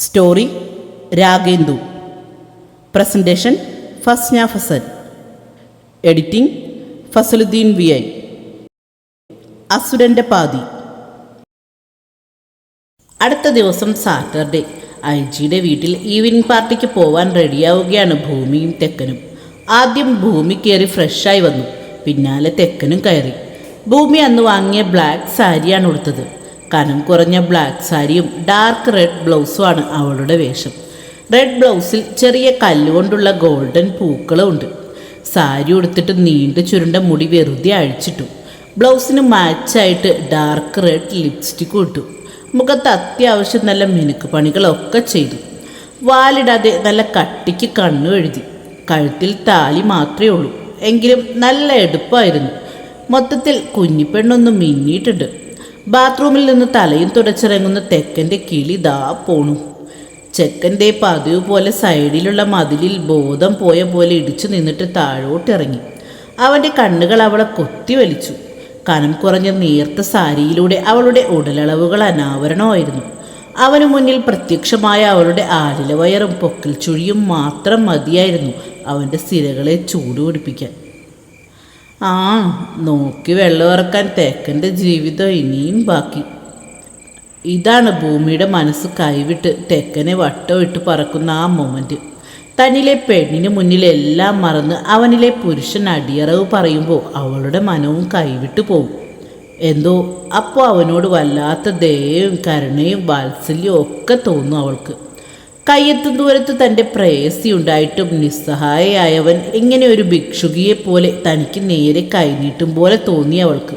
Story Ragendu. Presentation Fasna Fasal. Editing Fasaluddeen V I. അസുരന്റെ പാതി. അടുത്ത ദിവസം സാറ്റർഡേ. ഐ ജിയുടെ വീട്ടിൽ ഈവനിങ് പാർട്ടിക്ക് പോവാൻ റെഡിയാവുകയാണ് ഭൂമിയും തെക്കനും. ആദ്യം ഭൂമി കയറി ഫ്രഷായി വന്നു. പിന്നാലെ തെക്കനും കയറി. ഭൂമി അന്ന് വാങ്ങിയ ബ്ലാക്ക് സാരിയാണ് ഉടുത്തത്. കനം കുറഞ്ഞ ബ്ലാക്ക് സാരിയും ഡാർക്ക് റെഡ് ബ്ലൗസുമാണ് അവളുടെ വേഷം. റെഡ് ബ്ലൗസിൽ ചെറിയ കല്ലുകൊണ്ടുള്ള ഗോൾഡൻ പൂക്കളും ഉണ്ട്. സാരി ഉടുത്തിട്ട് നീണ്ടു ചുരുണ്ട മുടി വെറുതെ അഴിച്ചിട്ടു. ബ്ലൗസിന് മാച്ചായിട്ട് ഡാർക്ക് റെഡ് ലിപ്സ്റ്റിക് ഇട്ടു. മുഖത്ത് അത്യാവശ്യം നല്ല മിനുക്ക് പണികളൊക്കെ ചെയ്തു. വാലിടാതെ നല്ല കട്ടിക്ക് കണ്ണു എഴുതി. കഴുത്തിൽ താലി മാത്രമേ ഉള്ളൂ. എങ്കിലും നല്ല എടുപ്പായിരുന്നു. മൊത്തത്തിൽ കുഞ്ഞിപ്പെണ്ണൊന്നും മിന്നിയിട്ടുണ്ട്. ബാത്റൂമിൽ നിന്ന് തലയും തുടച്ചിറങ്ങുന്ന തെക്കന്റെ കിളി ദാ പോണു. ചെക്കന്റെ പതിവ് പോലെ സൈഡിലുള്ള മതിലിൽ ബോധം പോയ പോലെ ഇടിച്ചു നിന്നിട്ട് താഴോട്ടിറങ്ങി. അവന്റെ കണ്ണുകൾ അവളെ കൊത്തി വലിച്ചു. കനം കുറഞ്ഞ നേർത്ത സാരിയിലൂടെ അവളുടെ ഉടലളവുകൾ അനാവരണമായിരുന്നു. അവനു മുന്നിൽ പ്രത്യക്ഷമായ അവളുടെ ആലില വയറും പൊക്കിൽ ചുഴിയും മാത്രം മതിയായിരുന്നു അവന്റെ സിരകളെ ചൂടുപിടിപ്പിക്കാൻ. ആ നോക്കി വെള്ളമിറക്കാൻ തേക്കന്റെ ജീവിതം ഇനിയും ബാക്കി. ഇതാണ് ഭൂമിയുടെ മനസ്സ് കൈവിട്ട് തെക്കനെ വട്ടമിട്ട് പറക്കുന്ന ആ മൊമെന്റ് തന്നിലെ പെണ്ണിന് മുന്നിൽ എല്ലാം മറന്ന് അവനിലെ പുരുഷൻ അടിയറവ് പറയുമ്പോൾ അവളുടെ മനവും കൈവിട്ട് പോകും എന്തോ അപ്പോൾ അവനോട് വല്ലാത്ത ദയയും കരുണയും വാത്സല്യവും ഒക്കെ തോന്നും അവൾക്ക്. കയ്യെത്തും ദൂരത്ത് തന്റെ പ്രേയസി ഉണ്ടായിട്ടും നിസ്സഹായയായവൻ എങ്ങനെ ഒരു ഭിക്ഷുകിയെ പോലെ തനിക്ക് നേരെ കൈനീട്ടും പോലെ തോന്നി അവൾക്ക്.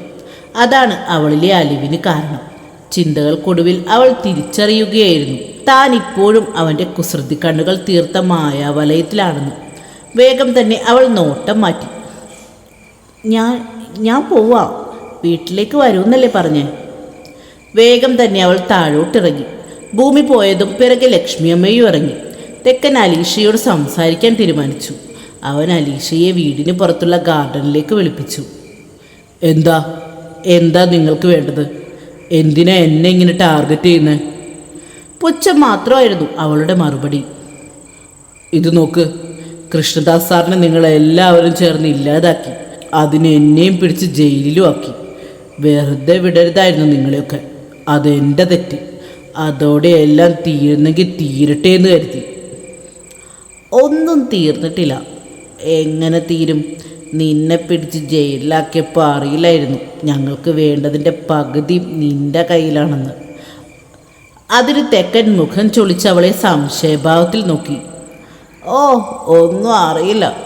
അതാണ് അവളിലെ അലിവിന് കാരണം. ചിന്തകൾക്കൊടുവിൽ അവൾ തിരിച്ചറിയുകയായിരുന്നു. താൻ ഇപ്പോഴും അവന്റെ കുസൃതി കണ്ണുകൾ തീർത്ത മായാവലയത്തിലാണെന്ന് വേഗം തന്നെ അവൾ നോട്ടം മാറ്റി. ഞാൻ ഞാൻ പോവാം. വീട്ടിലേക്ക് വരുമെന്നല്ലേ പറഞ്ഞേ? വേഗം തന്നെ അവൾ താഴോട്ടിറങ്ങി. ഭൂമി പോയതും പിറകെ ലക്ഷ്മിയമ്മയും ഇറങ്ങി. തെക്കൻ അലീഷയോട് സംസാരിക്കാൻ തീരുമാനിച്ചു. അവൻ അലീഷയെ വീടിന് പുറത്തുള്ള ഗാർഡനിലേക്ക് വിളിപ്പിച്ചു. എന്താ? എന്താ നിങ്ങൾക്ക് വേണ്ടത്? എന്തിനാ എന്നെ ഇങ്ങനെ ടാർഗറ്റ് ചെയ്യുന്നത് പുച്ഛം മാത്രമായിരുന്നു അവളുടെ മറുപടി. ഇത് നോക്ക് കൃഷ്ണദാസ് സാറിനെ നിങ്ങളെല്ലാവരും ചേർന്ന് ഇല്ലാതാക്കി. അതിന് എന്നെയും പിടിച്ച് ജയിലിലും ആക്കി. വെറുതെ വിടരുതായിരുന്നു നിങ്ങളെയൊക്കെ. അതെന്റെ തെറ്റ്. അതോടെ എല്ലാം തീരുന്നെങ്കിൽ തീരട്ടെ എന്ന് കരുതി. ഒന്നും തീർന്നിട്ടില്ല. എങ്ങനെ തീരും? നിന്നെ പിടിച്ച് ജയിലിലാക്കിയപ്പോൾ അറിയില്ലായിരുന്നു. ഞങ്ങൾക്ക് വേണ്ടതിന്റെ പകുതി നിന്റെ കയ്യിലാണെന്ന്. അതിന് തെക്കൻ മുഖം ചൊളിച്ച് അവളെ സംശയഭാവത്തിൽ നോക്കി. ഓ ഒന്നും അറിയില്ല.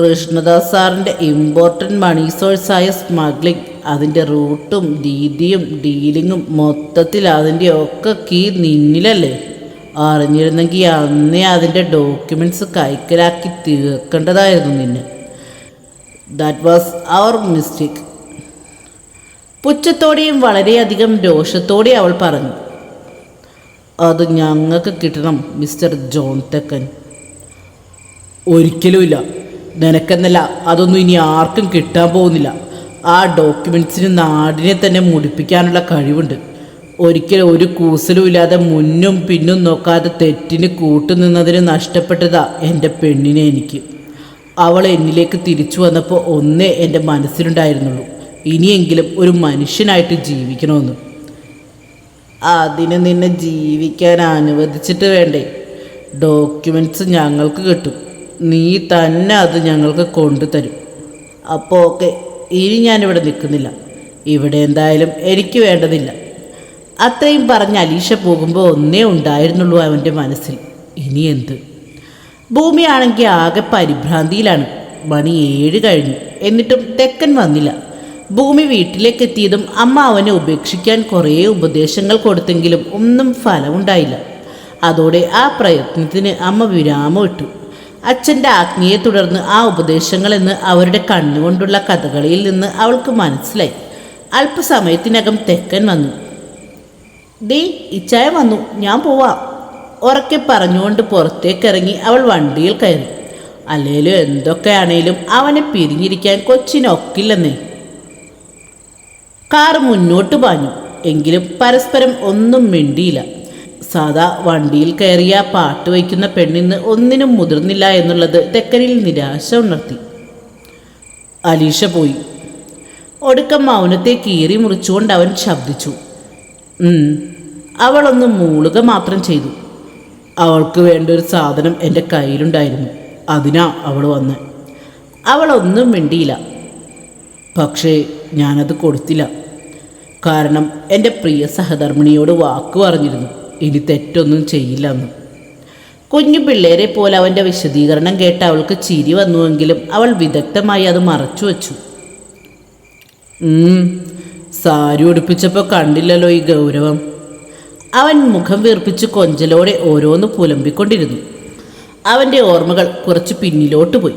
കൃഷ്ണദാസ് സാറിന്റെ ഇമ്പോർട്ടന്റ് മണി സോഴ്സായ സ്മഗ്ലിംഗ് അതിന്റെ റൂട്ടും രീതിയും ഡീലിങ്ങും മൊത്തത്തിൽ അതിന്റെ ഒക്കെ കീ നിന്നിലല്ലേ? അറിഞ്ഞിരുന്നെങ്കിൽ അന്നേ അതിന്റെ ഡോക്യുമെന്റ്സ് കൈക്കലാക്കി തീർക്കേണ്ടതായിരുന്നു നിന്നെ. ദാറ്റ് വാസ് അവർ മിസ്റ്റേക്ക് പുച്ഛത്തോടെയും വളരെയധികം രോഷത്തോടെ അവൾ പറഞ്ഞു. അത് ഞങ്ങൾക്ക് കിട്ടണം മിസ്റ്റർ ജോൺ തെക്കൻ ഒരിക്കലുമില്ല. നിനക്കെന്നല്ല അതൊന്നും ഇനി ആർക്കും കിട്ടാൻ പോകുന്നില്ല. ആ ഡോക്യുമെൻസിന് നാടിനെ തന്നെ മുടിപ്പിക്കാനുള്ള കഴിവുണ്ട്. ഒരിക്കലും ഒരു കൂസലും ഇല്ലാതെ മുന്നും പിന്നും നോക്കാതെ തെറ്റിന് കൂട്ടുനിന്നതിന് നഷ്ടപ്പെട്ടതാ എന്റെ പെണ്ണിനെ എനിക്ക്. അവൾ എന്നിലേക്ക് തിരിച്ചു വന്നപ്പോൾ ഒന്നേ എന്റെ മനസ്സിലുണ്ടായിരുന്നുള്ളൂ. ഇനിയെങ്കിലും ഒരു മനുഷ്യനായിട്ട് ജീവിക്കണമെന്ന്. അതിന് നിന്നെ ജീവിക്കാൻ അനുവദിച്ചിട്ട് വേണ്ടേ? ഡോക്യുമെന്റ്സ് ഞങ്ങൾക്ക് കിട്ടും. നീ തന്നെ അത് ഞങ്ങൾക്ക് കൊണ്ടുതരും. അപ്പോൾ ഓക്കെ ഇനി ഞാനിവിടെ നിൽക്കുന്നില്ല. ഇവിടെ എന്തായാലും എനിക്ക് വേണ്ടതില്ല. അത്രയും പറഞ്ഞ് അലീഷ പോകുമ്പോൾ ഒന്നേ ഉണ്ടായിരുന്നുള്ളൂ അവന്റെ മനസ്സിൽ. ഇനി എന്ത്? ഭൂമിയാണെങ്കിൽ ആകെ പരിഭ്രാന്തിയിലാണ്. മണി ഏഴ് കഴിഞ്ഞു. എന്നിട്ടും തെക്കൻ വന്നില്ല. ഭൂമി വീട്ടിലേക്ക് എത്തിയതും അമ്മ അവനെ ഉപേക്ഷിക്കാൻ കുറേ ഉപദേശങ്ങൾ കൊടുത്തെങ്കിലും ഒന്നും ഫലമുണ്ടായില്ല. അതോടെ ആ പ്രയത്നത്തിന് അമ്മ വിരാമം ഇട്ടു അച്ഛന്റെ ആജ്ഞയെ തുടർന്ന് ആ ഉപദേശങ്ങൾ എന്ന് അവരുടെ കണ്ണുകൊണ്ടുള്ള കഥകളിയിൽ നിന്ന് അവൾക്ക് മനസ്സിലായി. അല്പസമയത്തിനകം തെക്കൻ വന്നു. ഡീ ഇച്ചായ വന്നു. ഞാൻ പോവാം. ഉറക്കെ പറഞ്ഞുകൊണ്ട് പുറത്തേക്കിറങ്ങി അവൾ വണ്ടിയിൽ കയറി. അല്ലേലും എന്തൊക്കെയാണേലും അവനെ പിരിഞ്ഞിരിക്കാൻ കൊച്ചിനൊക്കില്ലെന്നേ. കാർ മുന്നോട്ട് പാഞ്ഞു. എങ്കിലും പരസ്പരം ഒന്നും മിണ്ടിയില്ല. സാദാ വണ്ടിയിൽ കയറിയ പാട്ട് വയ്ക്കുന്ന പെണ്ണിന്ന് ഒന്നിനും മുതിർന്നില്ല എന്നുള്ളത് തെക്കനിൽ നിരാശ ഉണർത്തി. അലീഷ പോയി. ഒടുക്കം മൗനത്തെ കീറി മുറിച്ചുകൊണ്ട് അവൻ ശബ്ദിച്ചു. അവളൊന്ന് മൂളുക മാത്രം ചെയ്തു. അവൾക്ക് വേണ്ട ഒരു സാധനം എന്റെ കയ്യിലുണ്ടായിരുന്നു. അതിനാ അവൾ വന്ന്. അവളൊന്നും മിണ്ടിയില്ല. പക്ഷേ ഞാനത് കൊടുത്തില്ല. കാരണം എന്റെ പ്രിയ സഹധർമ്മിണിയോട് വാക്ക് പറഞ്ഞിരുന്നു. ഇനി തെറ്റൊന്നും ചെയ്യില്ല എന്ന്. കുഞ്ഞു പിള്ളേരെ പോലെ അവന്റെ വിശദീകരണം കേട്ട് അവൾക്ക് ചിരി വന്നുവെങ്കിലും അവൾ വിദഗ്ധമായി അത് മറച്ചു വച്ചു. സാരി ഉടുപ്പിച്ചപ്പോൾ കണ്ടില്ലല്ലോ ഈ ഗൗരവം. അവൻ മുഖം വീർപ്പിച്ച് കൊഞ്ചലോടെ ഓരോന്ന് പുലമ്പിക്കൊണ്ടിരുന്നു. അവന്റെ ഓർമ്മകൾ കുറച്ച് പിന്നിലോട്ട് പോയി.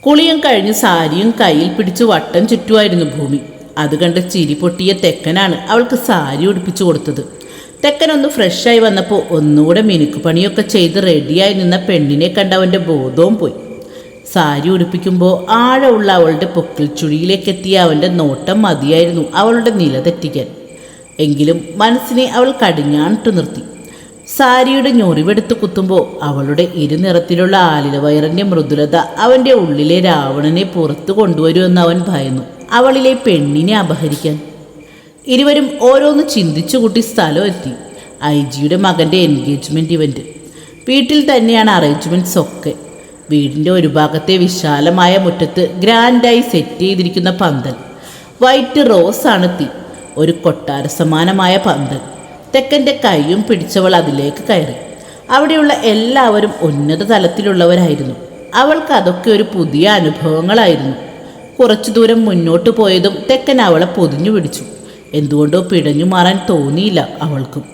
കുളിയും കഴിഞ്ഞ് സാരിയും കയ്യിൽ പിടിച്ച് വട്ടം ചുറ്റുമായിരുന്നു ഭൂമി. അത് കണ്ട് ചിരി പൊട്ടിയ തെക്കനാണ് അവൾക്ക് സാരി ഉടുപ്പിച്ചു കൊടുത്തത്. തെക്കൻ ഒന്ന് ഫ്രഷായി വന്നപ്പോൾ ഒന്നുകൂടെ മിനുക്ക് പണിയൊക്കെ ചെയ്ത് റെഡിയായി നിന്ന പെണ്ണിനെ കണ്ട് അവന്റെ ബോധവും പോയി. സാരി ഉടുപ്പിക്കുമ്പോൾ ആഴമുള്ള അവളുടെ പൊക്കിൽ ചുഴിയിലേക്ക് എത്തിയ അവന്റെ നോട്ടം മതിയായിരുന്നു അവളുടെ നില തെറ്റിക്കാൻ. എങ്കിലും മനസ്സിനെ അവൾ കടിഞ്ഞാണിട്ട് നിർത്തി. സാരിയുടെ ഞൊറിവെടുത്ത് കുത്തുമ്പോൾ അവളുടെ ഇരുനിറത്തിലുള്ള ആലില വയറിന്റെ മൃദുലത അവന്റെ ഉള്ളിലെ രാവണനെ പുറത്തു കൊണ്ടുവരുമെന്ന് അവൻ ഭയന്നു. അവളിലെ പെണ്ണിനെ അപഹരിക്കാൻ. ഇരുവരും ഓരോന്ന് ചിന്തിച്ചു കൂട്ടി സ്ഥലം എത്തി. ഐ ജിയുടെ മകന്റെ എൻഗേജ്മെന്റ് ഇവന്റ് വീട്ടിൽ തന്നെയാണ് അറേഞ്ച്മെന്റ്സ് ഒക്കെ. വീടിന്റെ ഒരു ഭാഗത്തെ വിശാലമായ മുറ്റത്ത് ഗ്രാൻഡായി സെറ്റ് ചെയ്തിരിക്കുന്ന പന്തൽ. വൈറ്റ് റോസ് ആണ് തീ. ഒരു കൊട്ടാര സമാനമായ പന്തൽ. തെക്കന്റെ കൈയും പിടിച്ചവൾ അതിലേക്ക് കയറി. അവിടെയുള്ള എല്ലാവരും ഉന്നത തലത്തിലുള്ളവരായിരുന്നു. അവൾക്ക് അതൊക്കെ ഒരു പുതിയ അനുഭവങ്ങളായിരുന്നു. കുറച്ചു ദൂരം മുന്നോട്ട് പോയതും തെക്കൻ അവളെ പൊതിഞ്ഞു പിടിച്ചു. എന്തുകൊണ്ടോ പിടഞ്ഞു മാറാൻ തോന്നിയില്ല അവൾക്കും.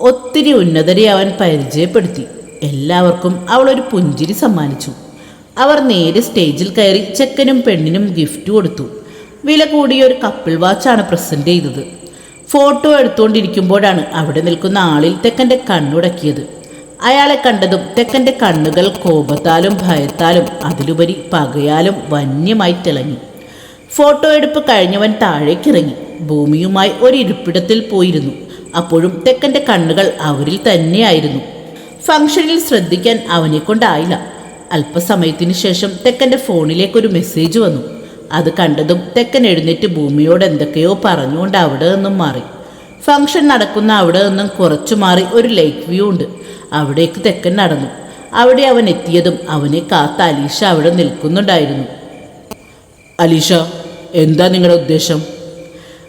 ഒത്തിരി ഉന്നതരെ അവൻ പരിചയപ്പെടുത്തി. എല്ലാവർക്കും അവൾ ഒരു പുഞ്ചിരി സമ്മാനിച്ചു. അവർ നേരെ സ്റ്റേജിൽ കയറി ചെക്കനും പെണ്ണിനും ഗിഫ്റ്റ് കൊടുത്തു. വില കൂടിയ ഒരു കപ്പിൾ വാച്ചാണ് പ്രസന്റ് ചെയ്തത്. ഫോട്ടോ എടുത്തുകൊണ്ടിരിക്കുമ്പോഴാണ് അവിടെ നിൽക്കുന്ന ആളിൽ തെക്കന്റെ കണ്ണുടക്കിയത്. അയാളെ കണ്ടതും തെക്കന്റെ കണ്ണുകൾ കോപത്താലും ഭയത്താലും അതിലുപരി പകയാലും വന്യമായി തിളങ്ങി. ഫോട്ടോ എടുപ്പ് കഴിഞ്ഞവൻ താഴേക്കിറങ്ങി. ഭൂമിയുമായി ഒരു ഇരിപ്പിടത്തിൽ പോയിരുന്നു. അപ്പോഴും തെക്കന്റെ കണ്ണുകൾ അവരിൽ തന്നെയായിരുന്നു. ഫംഗ്ഷനിൽ ശ്രദ്ധിക്കാൻ അവനെ കൊണ്ടായില്ല. അല്പസമയത്തിന് ശേഷം തെക്കന്റെ ഫോണിലേക്കൊരു മെസ്സേജ് വന്നു. അത് കണ്ടതും തെക്കൻ എഴുന്നേറ്റ് ഭൂമിയോട് എന്തൊക്കെയോ പറഞ്ഞുകൊണ്ട് അവിടെ നിന്നും മാറി. ഫംഗ്ഷൻ നടക്കുന്ന അവിടെ നിന്നും കുറച്ചു മാറി ഒരു ലേക്ക് വ്യൂ ഉണ്ട്. അവിടേക്ക് തെക്കൻ നടന്നു. അവിടെ അവൻ എത്തിയതും അവനെ കാത്ത അലീഷ അവിടെ നിൽക്കുന്നുണ്ടായിരുന്നു. അലീഷ എന്താ നിങ്ങളുടെ ഉദ്ദേശം?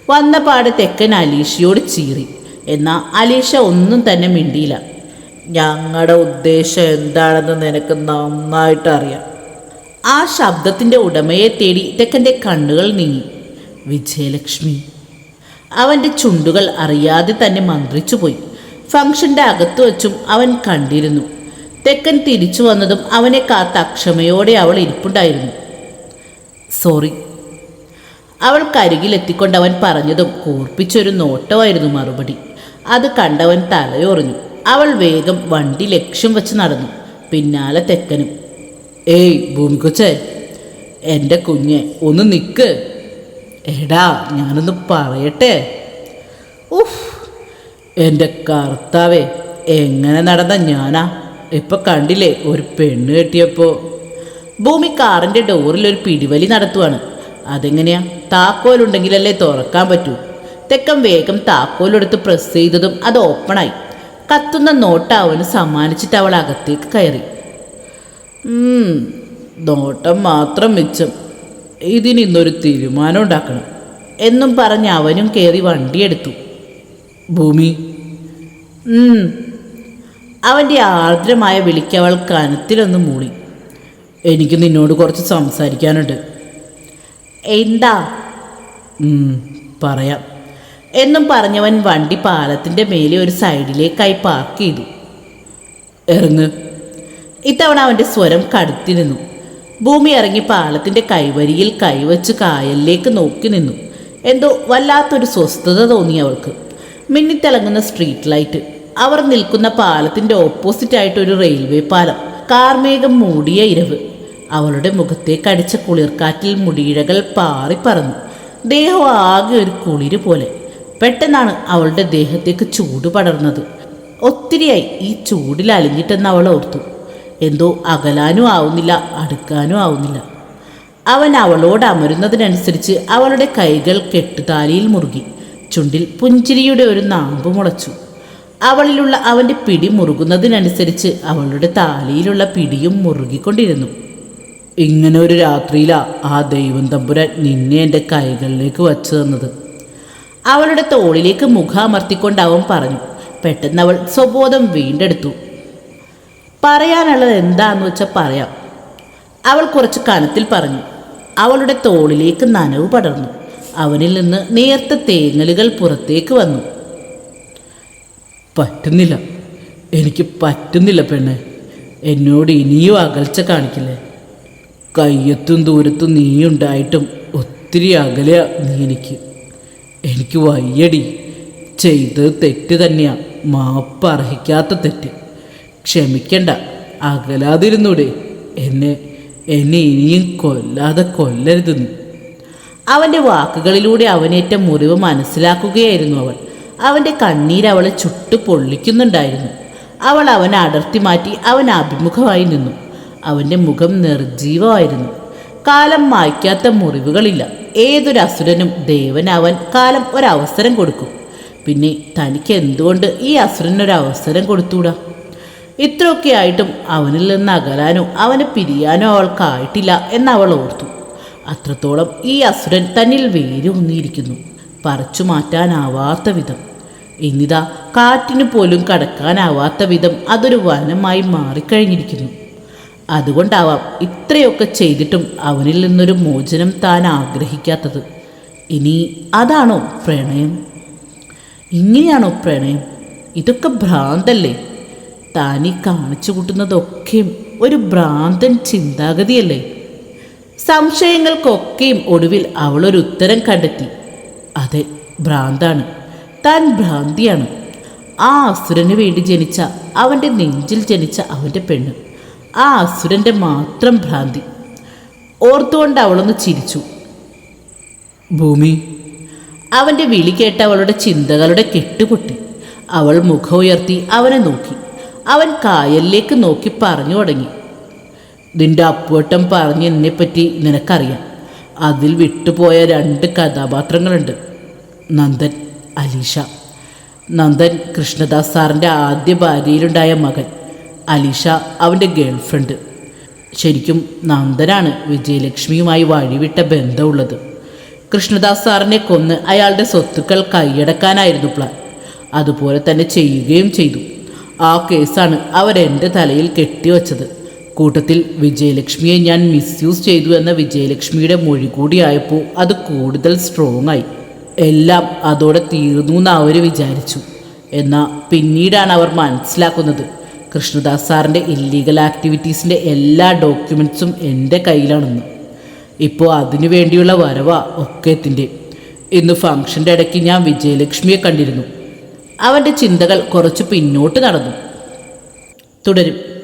വന്ന പാട് തെക്കൻ അലീഷയോട് ചീറി. എന്നാൽ അലീഷ ഒന്നും തന്നെ മിണ്ടിയില്ല. ഞങ്ങളുടെ ഉദ്ദേശം എന്താണെന്ന് നിനക്ക് നന്നായിട്ട് അറിയാം. ആ ശബ്ദത്തിന്റെ ഉടമയെ തേടി തെക്കന്റെ കണ്ണുകൾ നീങ്ങി. വിജയലക്ഷ്മി. അവന്റെ ചുണ്ടുകൾ അറിയാതെ തന്നെ മന്ത്രിച്ചുപോയി. ഫംഗ്ഷന്റെ അകത്തു വച്ചും അവൻ കണ്ടിരുന്നു. തെക്കൻ തിരിച്ചു വന്നതും അവനെ കാത്ത അക്ഷമയോടെ അവൾ ഇരിപ്പുണ്ടായിരുന്നു. സോറി. അവൾ കരികിലെത്തിക്കൊണ്ട് അവൻ പറഞ്ഞതും കൂർപ്പിച്ചൊരു നോട്ടമായിരുന്നു മറുപടി. അത് കണ്ടവൻ തലയോറിഞ്ഞു. അവൾ വേഗം വണ്ടി ലക്ഷ്യം വെച്ച് നടന്നു. പിന്നാലെ തെക്കനും ഏയ് ഭൂമിക്കൊച്ചേ എന്റെ കുഞ്ഞെ ഒന്ന് നിൽക്ക് എടാ ഞാനൊന്ന് പറയട്ടെ? ഉഫ് എന്റെ കർത്താവേ എങ്ങനെ നടന്ന ഞാനാ? ഇപ്പൊ കണ്ടില്ലേ ഒരു പെണ്ണ് കെട്ടിയപ്പോൾ ഭൂമി കാറിന്റെ ഡോറിൽ ഒരു പിടിവലി നടത്തുവാണ്. അതെങ്ങനെയാ? താക്കോലുണ്ടെങ്കിലല്ലേ തുറക്കാൻ പറ്റൂ. തെക്കം വേഗം താക്കോലെടുത്ത് പ്രസ് ചെയ്തതും അത് ഓപ്പണായി കത്തുന്ന നോട്ട് അവന് സമ്മാനിച്ചിട്ട് അവൾ അകത്തേക്ക് കയറി. നോട്ടം മാത്രം മിച്ചം. ഇതിനിന്നൊരു തീരുമാനം ഉണ്ടാക്കണം. എന്നും പറഞ്ഞ് അവനും കയറി വണ്ടിയെടുത്തു ഭൂമി. അവന്റെ ആർദ്രമായ വിളിക്കവൾ കനത്തിലൊന്ന് മൂളി. എനിക്ക് നിന്നോട് കുറച്ച് സംസാരിക്കാനുണ്ട്. എന്താ? പറയാം. എന്നും പറഞ്ഞവൻ വണ്ടി പാലത്തിന്റെ മേലെ ഒരു സൈഡിലേക്കായി പാർക്ക് ചെയ്തു. ഇറങ്ങ് ഇത്തവണ അവന്റെ സ്വരം കടുത്തിരുന്നു ഭൂമി ഇറങ്ങി പാലത്തിന്റെ കൈവരിയിൽ കൈവച്ച് കായലിലേക്ക് നോക്കി നിന്നു. എന്തോ വല്ലാത്തൊരു സ്വസ്ഥത തോന്നി അവൾക്ക്. മിന്നിത്തിളങ്ങുന്ന സ്ട്രീറ്റ് ലൈറ്റ് അവർ നിൽക്കുന്ന പാലത്തിന്റെ ഓപ്പോസിറ്റായിട്ട് ഒരു റെയിൽവേ പാലം കാർമേഘം മൂടിയ ഇരവ്. അവളുടെ മുഖത്തേക്ക് അടിച്ച കുളിർക്കാറ്റിൽ മുടിയിഴകൾ പാറി പറന്നു. ദേഹം ആകെ ഒരു കുളിര് പോലെ. പെട്ടെന്നാണ് അവളുടെ ദേഹത്തേക്ക് ചൂട് പടർന്നത്. ഒത്തിരിയായി ഈ ചൂടിൽ അലിഞ്ഞിട്ടെന്ന് അവൾ ഓർത്തു. എന്തോ അകലാനും ആവുന്നില്ല അടുക്കാനും ആവുന്നില്ല. അവൻ അവളോട് അമരുന്നതിനനുസരിച്ച് അവളുടെ കൈകൾ കെട്ടുതാലിയിൽ മുറുകി. ചുണ്ടിൽ പുഞ്ചിരിയുടെ ഒരു നാമ്പ് മുളച്ചു. അവളിലുള്ള അവന്റെ പിടി മുറുകുന്നതിനനുസരിച്ച് അവളുടെ താലിയിലുള്ള പിടിയും മുറുകിക്കൊണ്ടിരുന്നു. ഇങ്ങനെ ഒരു രാത്രിയിലാ ആ ദൈവം തമ്പുരാൻ നിന്നെ എന്റെ കൈകളിലേക്ക് വച്ചു തന്നത്. അവളുടെ തോളിലേക്ക് മുഖാമർത്തിക്കൊണ്ട് അവൻ പറഞ്ഞു പെട്ടെന്ന് അവൾ സ്വബോധം വീണ്ടെടുത്തു. പറയാനുള്ളത് എന്താന്ന് വെച്ചാൽ പറയാം. അവൾ കുറച്ച് കനത്തിൽ പറഞ്ഞു അവളുടെ തോളിലേക്ക് നനവ് പടർന്നു. അവനിൽ നിന്ന് നേർത്ത തേങ്ങലുകൾ പുറത്തേക്ക് വന്നു. പറ്റുന്നില്ല. എനിക്ക് പറ്റുന്നില്ല പെണ്ണ്. എന്നോട് ഇനിയും അകൽച്ച കാണിക്കില്ലേ? കയ്യത്തും ദൂരത്തും നീ ഉണ്ടായിട്ടും ഒത്തിരി അകലെയാ നീ എനിക്ക്. എനിക്ക് വയ്യടി. ചെയ്തത് തെറ്റ് തന്നെയാ. മാപ്പ് അർഹിക്കാത്ത തെറ്റ്. ക്ഷമിക്കണ്ട. അകലാതിരുന്നൂടെ. എന്നെ എന്നെ ഇനിയും കൊല്ലാതെ കൊല്ലരുത് അവന്റെ വാക്കുകളിലൂടെ അവനേറ്റ മുറിവ് മനസ്സിലാക്കുകയായിരുന്നു അവൾ. അവന്റെ കണ്ണീർ അവളെ ചുട്ടു പൊള്ളിക്കുന്നുണ്ടായിരുന്നു അവൾ അവനെ അടർത്തി മാറ്റി അവൻ അഭിമുഖമായി നിന്നു. അവന്റെ മുഖം നിർജീവമായിരുന്നു കാലം മായ്ക്കാത്ത മുറിവുകളില്ല. ഏതൊരു അസുരനും ദേവനാവാൻ കാലം ഒരവസരം കൊടുക്കും. പിന്നെ തനിക്ക് എന്തുകൊണ്ട് ഈ അസുരനൊരു അവസരം കൊടുത്തൂടാ? ഇത്രയൊക്കെ ആയിട്ടും അവനിൽ നിന്ന് അകലാനോ അവനെ പിരിയാനോ അവൾക്കായിട്ടില്ല എന്ന് ഓർത്തു. അത്രത്തോളം ഈ അസുരൻ തന്നിൽ വേരൂന്നിയിരിക്കുന്നു. പറിച്ചു മാറ്റാനാവാത്ത വിധം. ഇന്നിതാ കാറ്റിനു പോലും കടക്കാനാവാത്ത വിധം അതൊരു വനമായി മാറിക്കഴിഞ്ഞിരിക്കുന്നു. അതുകൊണ്ടാവാം ഇത്രയൊക്കെ ചെയ്തിട്ടും അവനിൽ നിന്നൊരു മോചനം താൻ ആഗ്രഹിക്കാത്തത്. ഇനി അതാണോ പ്രണയം? ഇങ്ങനെയാണോ പ്രണയം? ഇതൊക്കെ ഭ്രാന്തല്ലേ? താനീ കാണിച്ചു കൂട്ടുന്നതൊക്കെയും ഒരു ഭ്രാന്തൻ ചിന്താഗതിയല്ലേ? സംശയങ്ങൾക്കൊക്കെയും ഒടുവിൽ അവളൊരു ഉത്തരം കണ്ടെത്തി. അതെ ഭ്രാന്താണ്. താൻ ഭ്രാന്തിയാണ്. ആ അസുരന് വേണ്ടി ജനിച്ച അവന്റെ നെഞ്ചിൽ ജനിച്ച അവന്റെ പെണ്ണ്. ആ അസുരന്റെ മാത്രം ഭ്രാന്തി. ഓർത്തുകൊണ്ട് അവളൊന്ന് ചിരിച്ചു. ഭൂമി. അവന്റെ വിളി കേട്ട അവളുടെ ചിന്തകളുടെ കെട്ടുപൊട്ടി. അവൾ മുഖം ഉയർത്തി അവനെ നോക്കി. അവൻ കായലിലേക്ക് നോക്കി പറഞ്ഞു തുടങ്ങി. നിന്റെ അപ്പുവട്ടം പറഞ്ഞ് എന്നെപ്പറ്റി നിനക്കറിയാം. അതിൽ വിട്ടുപോയ രണ്ട് കഥാപാത്രങ്ങളുണ്ട്. നന്ദൻ അലീഷ. നന്ദൻ കൃഷ്ണദാസ് സാറിന്റെ ആദ്യ ഭാര്യയിലുണ്ടായ മകൻ. അലീഷ അവന്റെ ഗേൾഫ്രണ്ട്. ശരിക്കും നന്ദനാണ് വിജയലക്ഷ്മിയുമായി വഴിവിട്ട ബന്ധമുള്ളത്. കൃഷ്ണദാസ് സാറിനെ കൊന്ന് അയാളുടെ സ്വത്തുക്കൾ കൈയടക്കാനായിരുന്നു പ്ലാൻ അതുപോലെ തന്നെ ചെയ്യുകയും ചെയ്തു. ആ കേസാണ് അവരെന്റെ തലയിൽ കെട്ടിവച്ചത്. കൂട്ടത്തിൽ വിജയലക്ഷ്മിയെ ഞാൻ മിസ്യൂസ് ചെയ്തു എന്ന വിജയലക്ഷ്മിയുടെ മൊഴി കൂടിയായപ്പോൾ അത് കൂടുതൽ സ്ട്രോങ് ആയി. എല്ലാം അതോടെ തീർന്നു എന്ന് അവർ വിചാരിച്ചു. എന്നാൽ പിന്നീടാണ് അവർ മനസ്സിലാക്കുന്നത്. കൃഷ്ണദാസ് സാറിന്റെ ഇല്ലീഗൽ ആക്ടിവിറ്റീസിന്റെ എല്ലാ ഡോക്യുമെന്റ്സും എന്റെ കയ്യിലാണെന്ന്. ഇപ്പോൾ അതിനു വേണ്ടിയുള്ള വരവാ ഒക്കേത്തിന്റെ ഇന്ന് ഫംഗ്ഷന്റെ ഇടയ്ക്ക് ഞാൻ വിജയലക്ഷ്മിയെ കണ്ടിരുന്നു. അവന്റെ ചിന്തകൾ കുറച്ച് പിന്നോട്ട് നടന്നു. തുടരും.